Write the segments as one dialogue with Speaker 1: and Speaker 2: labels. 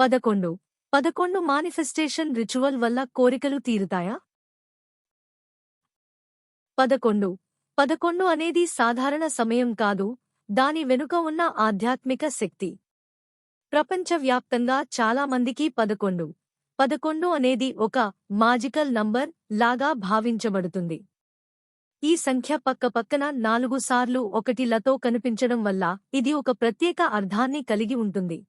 Speaker 1: పదకొండు. పదకొండు manifestation ritual వల్ల కోరికలు తీరుతాయా? పదకొండు. పదకొండు అనేది సాధారణ సమయం కాదు దాని వెనుక ఉన్న ఆధ్యాత్మిక శక్తి. ప్రపంచవ్యాప్తంగా చాలా మందికి పదకొండు. పదకొండు అనేది ఒక మాజికల్ నంబర్ లాగా భావించబడుతుంది. ఈ సంఖ్య పక్కపక్కన నాలుగు సార్లు ఒకటిలతో కనిపించడం వల్ల ఇది ఒక ప్రత్యేక అర్థాన్ని కలిగి ఉంటుంది.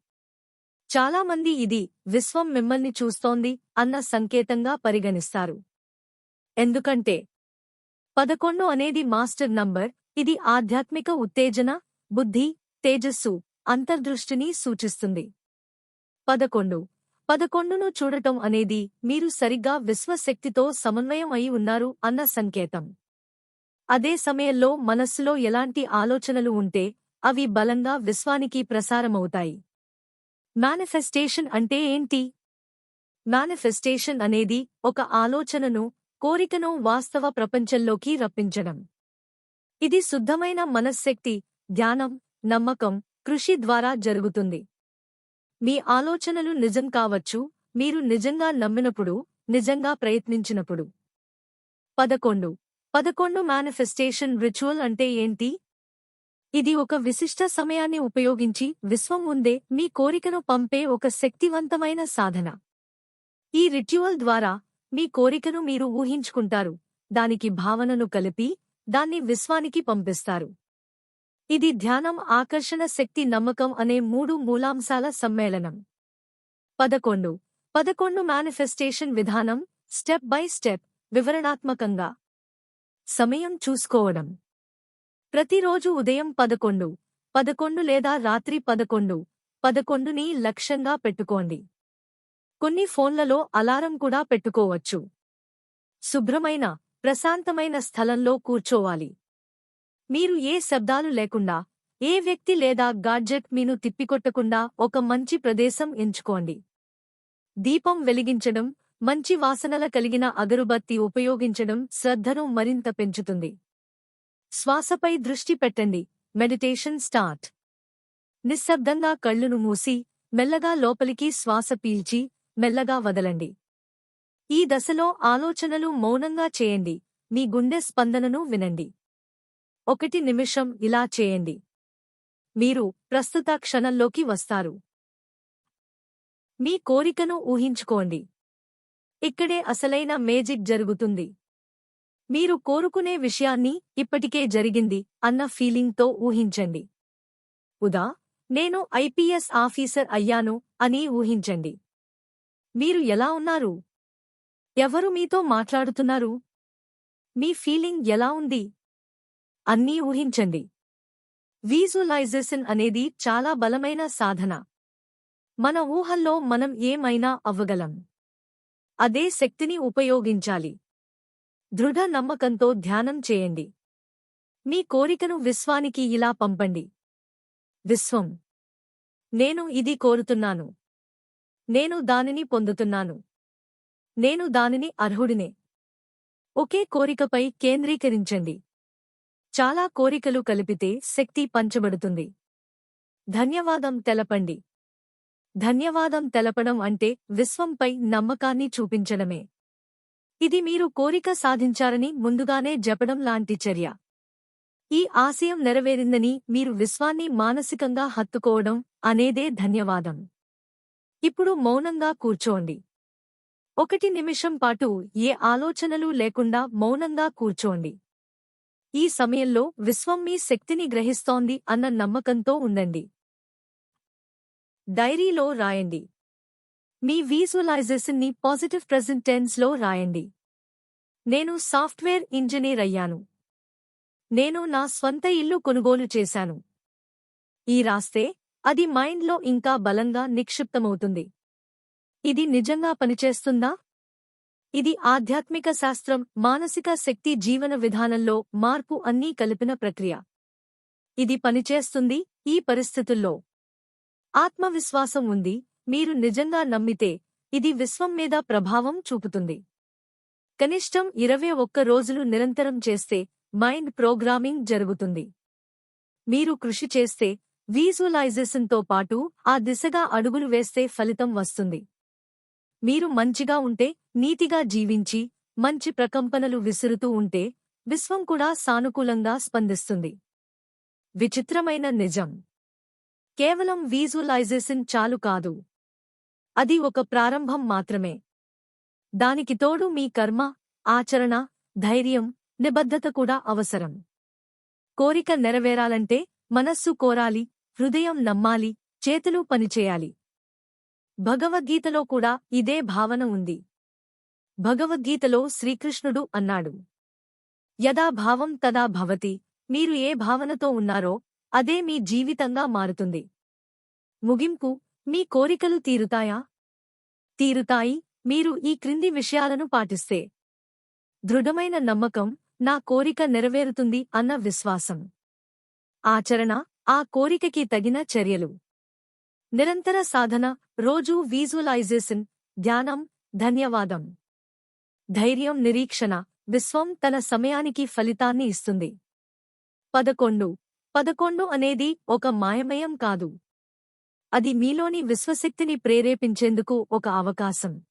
Speaker 1: చాలామంది ఇది విశ్వం మిమ్మల్ని చూస్తోంది అన్న సంకేతంగా పరిగణిస్తారు. ఎందుకంటే పదకొండు అనేది మాస్టర్ నంబర్ ఇది ఆధ్యాత్మిక ఉత్తేజన బుద్ధి తేజస్సు అంతర్దృష్టిని సూచిస్తుంది. పదకొండు. పదకొండును చూడటం అనేది మీరు సరిగ్గా విశ్వశక్తితో సమన్వయం అయి ఉన్నారు అన్న సంకేతం. అదే సమయంలో మనస్సులో ఎలాంటి ఆలోచనలు ఉంటే అవి బలంగా విశ్వానికి ప్రసారమవుతాయి. మేనిఫెస్టేషన్ అంటే ఏంటి? మేనిఫెస్టేషన్ అనేది ఒక ఆలోచనను కోరికను వాస్తవ ప్రపంచంలోకి రప్పించడం. ఇది శుద్ధమైన మనశ్శక్తి ధ్యానం నమ్మకం కృషి ద్వారా జరుగుతుంది. మీ ఆలోచనలు నిజం కావచ్చు మీరు నిజంగా నమ్మినప్పుడు నిజంగా ప్రయత్నించినప్పుడు. పదకొండు. పదకొండు మేనిఫెస్టేషన్ రిచువల్ అంటే ఏంటి? ఇది ఒక విశిష్ట సమయాన్ని ఉపయోగించి విశ్వం ముందే మీ కోరికను పంపే ఒక శక్తివంతమైన సాధన. ఈ రిట్యువల్ ద్వారా మీ కోరికను మీరు ఊహించుకుంటారు దానికి భావనను కలిపి దాన్ని విశ్వానికి పంపిస్తారు. ఇది ధ్యానం ఆకర్షణ శక్తి నమ్మకం అనే మూడు మూలాంశాల సమ్మేళనం. పదకొండు. పదకొండు మేనిఫెస్టేషన్ విధానం స్టెప్ బై స్టెప్ వివరణాత్మకంగా. సమయం చూసుకోవడం. ప్రతిరోజు ఉదయం పదకొండు పదకొండు లేదా రాత్రి పదకొండు పదకొండుని లక్ష్యంగా పెట్టుకోండి. కొన్ని ఫోన్లలో అలారం కూడా పెట్టుకోవచ్చు. శుభ్రమైన ప్రశాంతమైన స్థలంలో కూర్చోవాలి. మీరు ఏ శబ్దాలు లేకుండా ఏ వ్యక్తి లేదా గాడ్జెట్ మీను తిప్పికొట్టకుండా ఒక మంచి ప్రదేశం ఎంచుకోండి. దీపం వెలిగించడం మంచి వాసనల కలిగిన అగరుబత్తి ఉపయోగించడం శ్రద్ధను మరింత పెంచుతుంది. శ్వాసపై దృష్టి పెట్టండి. Meditation start. నిశ్శబ్దంగా కళ్ళును మూసి మెల్లగా లోపలికి శ్వాస పీల్చి మెల్లగా వదలండి. ఈ దశలో ఆలోచనలు మౌనంగా చేయండి. మీ గుండె స్పందనను వినండి. ఒకటి నిమిషం ఇలా చేయండి. మీరు ప్రస్తుత క్షణంలోకి వస్తారు. మీ కోరికను ఊహించుకోండి. ఇక్కడే అసలైన మేజిక్ జరుగుతుంది. మీరు కోరుకునే విషయాన్ని ఇప్పటికే జరిగింది అన్న ఫీలింగ్తో ఊహించండి. ఉదా నేను ఐపీఎస్ ఆఫీసర్ అయ్యాను అని ఊహించండి. మీరు ఎలా ఉన్నారు? ఎవరు మీతో మాట్లాడుతున్నారు? మీ ఫీలింగ్ ఎలా ఉంది? అన్నీ ఊహించండి. విజువలైజేషన్ అనేది చాలా బలమైన సాధన. మన ఊహల్లో మనం ఏమైనా అవ్వగలం. అదే శక్తిని ఉపయోగించాలి. దృఢ నమ్మకంతో ధ్యానం చేయండి. మీ కోరికను విశ్వానికి ఇలా పంపండి. విశ్వం. నేను ఇది కోరుతున్నాను. నేను దానిని పొందుతున్నాను. నేను దానిని అర్హుడినే. ఒకే కోరికపై కేంద్రీకరించండి. చాలా కోరికలు కలిపితే శక్తి పంచబడుతుంది. ధన్యవాదం తెలపండి. ధన్యవాదం తెలపడం అంటే విశ్వంపై నమ్మకాన్ని చూపించడమే. ఇది మీరు కోరిక సాధించారని ముందుగానే జపడం లాంటి చర్య. ఈ ఆశయం నెరవేరిందని మీరు విశ్వాన్ని మానసికంగా హత్తుకోవడం అనేదే ధన్యవాదం. ఇప్పుడు మౌనంగా కూర్చోండి. ఒకటి నిమిషం పాటు ఏ ఆలోచనలు లేకుండా మౌనంగా కూర్చోండి. ఈ సమయంలో విశ్వం మీ శక్తిని గ్రహిస్తోంది అన్న నమ్మకంతో ఉండండి. డైరీలో రాయండి. మీ వీజువలైజేషన్ని పాజిటివ్ ప్రెజెంట్ టెన్స్లో రాయండి. నేను సాఫ్ట్వేర్ ఇంజనీర్ అయ్యాను. నేను నా స్వంత ఇల్లు కొనుగోలు చేశాను. ఈ రాస్తే అది మైండ్లో ఇంకా బలంగా నిక్షిప్తమవుతుంది. ఇది నిజంగా పనిచేస్తుందా? ఇది ఆధ్యాత్మిక శాస్త్రం మానసిక శక్తి జీవన విధానంలో మార్పు అన్నీ కలిపిన ప్రక్రియ. ఇది పనిచేస్తుంది ఈ పరిస్థితుల్లో. ఆత్మవిశ్వాసం ఉంది మీరు నిజంగా నమ్మితే ఇది విశ్వం మీద ప్రభావం చూపుతుంది. కనిష్టం ఇరవై ఒక్క రోజులు నిరంతరం చేస్తే మైండ్ ప్రోగ్రామింగ్ జరుగుతుంది. మీరు కృషి చేస్తే విజువలైజేషన్తో పాటు ఆ దిశగా అడుగులు వేస్తే ఫలితం వస్తుంది. మీరు మంచిగా ఉంటే నీతిగా జీవించి మంచి ప్రకంపనలు విసురుతూ ఉంటే విశ్వం కూడా సానుకూలంగా స్పందిస్తుంది. విచిత్రమైన నిజం. కేవలం వీజువలైజేషన్ చాలు కాదు. అది ఒక ప్రారంభం మాత్రమే. దానికి తోడు మీ కర్మ ఆచరణ ధైర్యం నిబద్ధత కూడా అవసరం. కోరిక నెరవేరాలంటే మనస్సు కోరాలి హృదయం నమ్మాలి చేతులు పనిచేయాలి. భగవద్గీతలో కూడా ఇదే భావన ఉంది. భగవద్గీతలో శ్రీకృష్ణుడు అన్నాడు. యదా భావం తదా భవతి మీరు ఏ భావనతో ఉన్నారో అదే మీ జీవితంగా మారుతుంది. ముగింపు మీ కోరికలు తీరుతాయా? తీరుతాయి. మీరు ఈ క్రింది విషయాలను పాటిస్తే. దృఢమైన నమ్మకం నా కోరిక నెరవేరుతుంది అన్న విశ్వాసం. ఆచరణ ఆ కోరికకి తగిన చర్యలు. నిరంతర సాధన రోజూ విజువలైజేషన్ ధ్యానం ధన్యవాదం. ధైర్యం నిరీక్షణ విశ్వం తన సమయానికి ఫలితాన్ని ఇస్తుంది. పదకొండు. పదకొండు అనేది ఒక మాయమయం కాదు. అది మీలోని విశ్వశక్తిని ప్రేరేపించేందుకు ఒక అవకాశం.